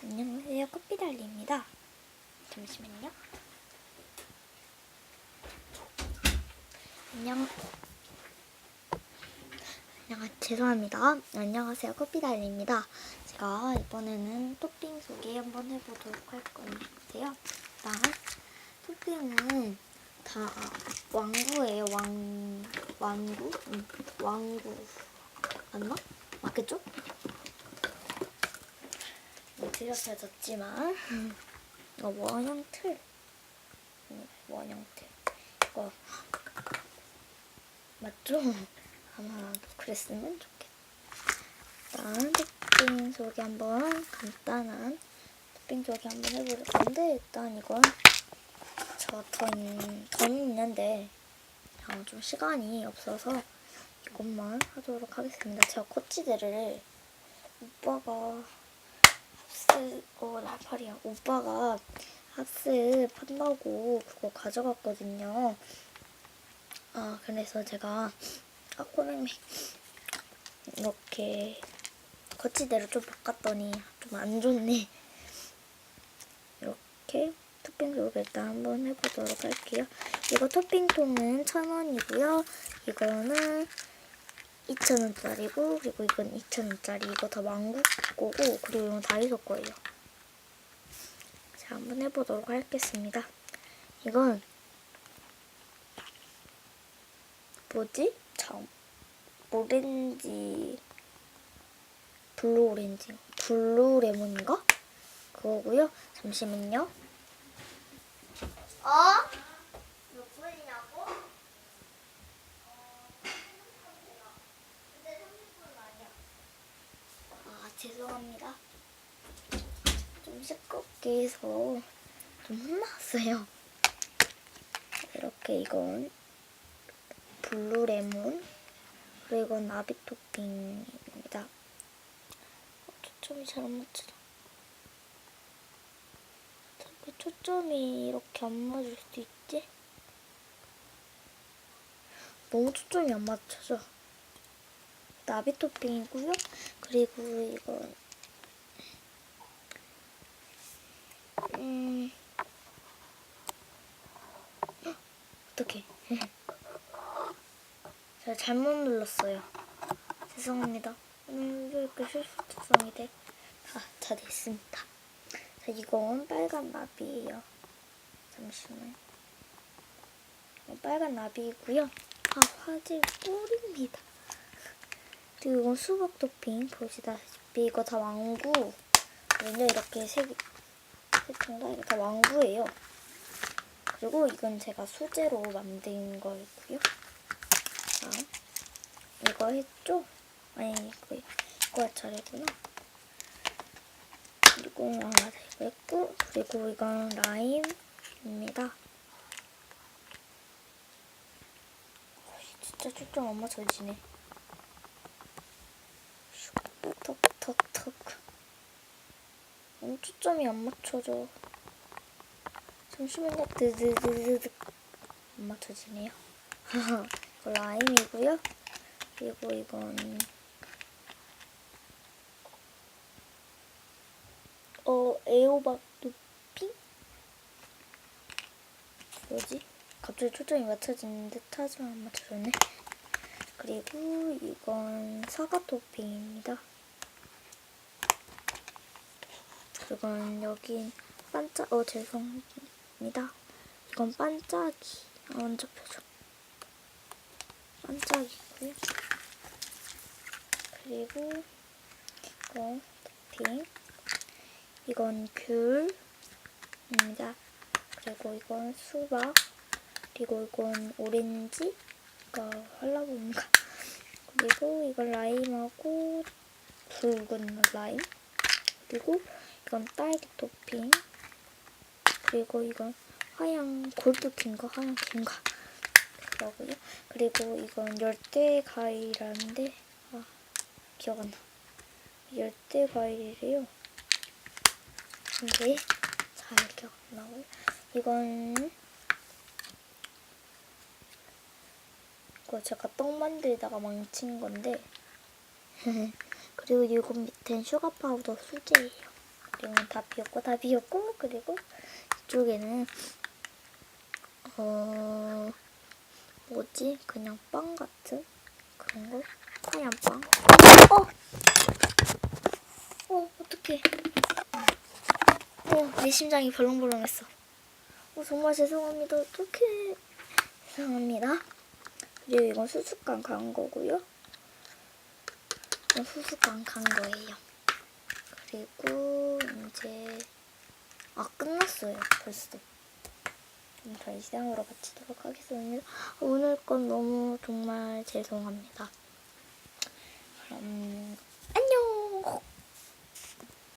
안녕하세요. 커피달리입니다. 잠시만요. 안녕. 안녕, 죄송합니다. 안녕하세요. 커피달리입니다. 제가 이번에는 토핑 소개 한번 해보도록 할 건데요. 일단, 토핑은 다 왕구예요. 왕, 왕구? 응, 왕구. 맞나? 맞겠죠? 드렸어졌지만 이거 원형 틀? 음, 원형 틀? 이거 맞죠? 아마 그랬으면 좋겠다. 일단 토핑 소개 한번 간단한 토핑 소개 한번 해볼 건데 일단 이건 저더 더 있는데 아, 좀 시간이 없어서 이것만 하도록 하겠습니다. 제가 코치들을 오빠가 합스 어 나팔이야 오빠가 합스 판다고 그거 가져갔거든요. 아 그래서 제가 아 코맹맹 이렇게 거치대로 좀 바꿨더니 좀 안 좋네. 이렇게 토핑 소개 일단 한번 해보도록 할게요. 이거 토핑통은 1000원이고요. 이거는 2,000원짜리고 그리고 이건 2,000원짜리 이거 다 왕국 거고 그리고 이건 다이소 거예요. 자 한번 해보도록 하겠습니다. 이건 뭐지? 참 오렌지 블루 오렌지 블루 레몬인가? 그거고요. 잠시만요. 어? 몇 분이냐고? 아, 죄송합니다. 좀 시끄럽게 해서 좀 혼났어요. 이렇게 이건 블루 레몬, 그리고 이건 나비 토핑입니다. 어, 초점이 잘 안 맞추다. 자꾸 초점이 이렇게 안 맞을 수도 있지? 너무 초점이 안 맞춰져. 나비 토핑이고요. 그리고 이건 음 헉, 어떡해. 제가 잘못 눌렀어요. 죄송합니다. 음, 왜 이렇게 실수 특성이 돼? 아, 다 됐습니다. 자, 이건 빨간 나비예요. 잠시만 빨간 나비이고요. 아, 화질 꿀입니다 그리고 이건 수박 토핑 보시다시피 이거 다 왕구 먼저 이렇게 세 개, 세통다 이거 다 왕구예요. 그리고 이건 제가 수제로 만든 거고요. 자, 이거 했죠? 아니 이거 이거 차례구나. 그리고 아 맞아 이거 했고 그리고 이건 라임입니다. 진짜 초점 안 맞춰지네. 턱턱턱 너무 초점이 안 맞춰져. 잠시만요 드드드드드. 안 맞춰지네요. 이거 라임이고요. 그리고 이건 어 에오박 두피? 뭐지? 갑자기 초점이 맞춰지는 듯 하지만 안 맞춰졌네. 그리고 이건 사과 토핑입니다. 이건 여긴 반짝, 어, 죄송합니다. 이건 반짝이. 아, 먼저 펴줘. 반짝이고요. 그리고 이건 토핑. 이건 귤입니다. 그리고 이건 수박. 그리고 이건 오렌지. 그러니까 한라봉인가 그리고 이건 라임하고 붉은 라임 그리고 이건 딸기 토핑 그리고 이건 하얀 골드킹가 하얀 킹가 그거고요 그리고 이건 열대 과일이라는데 아 기억 안 나. 열대 과일이래요. 근데 잘 기억 안 나고요. 이건 이거 제가 떡 만들다가 망친 건데 그리고 이건 밑엔 슈가 파우더 수제예요. 그리고 다 비었고 다 비었고 그리고 이쪽에는 어 뭐지 그냥 빵 같은 그런 거 하얀 빵. 어, 어 어떡해. 어, 내 심장이 벌렁벌렁했어. 어, 정말 죄송합니다. 어떡해. 죄송합니다. 그리고 이건 수수깡 간 거고요. 이건 수수깡 간 거예요. 그리고 이제 아 끝났어요 벌써. 저희 시장으로 마치도록 하겠습니다. 오늘 건 너무 정말 죄송합니다. 그럼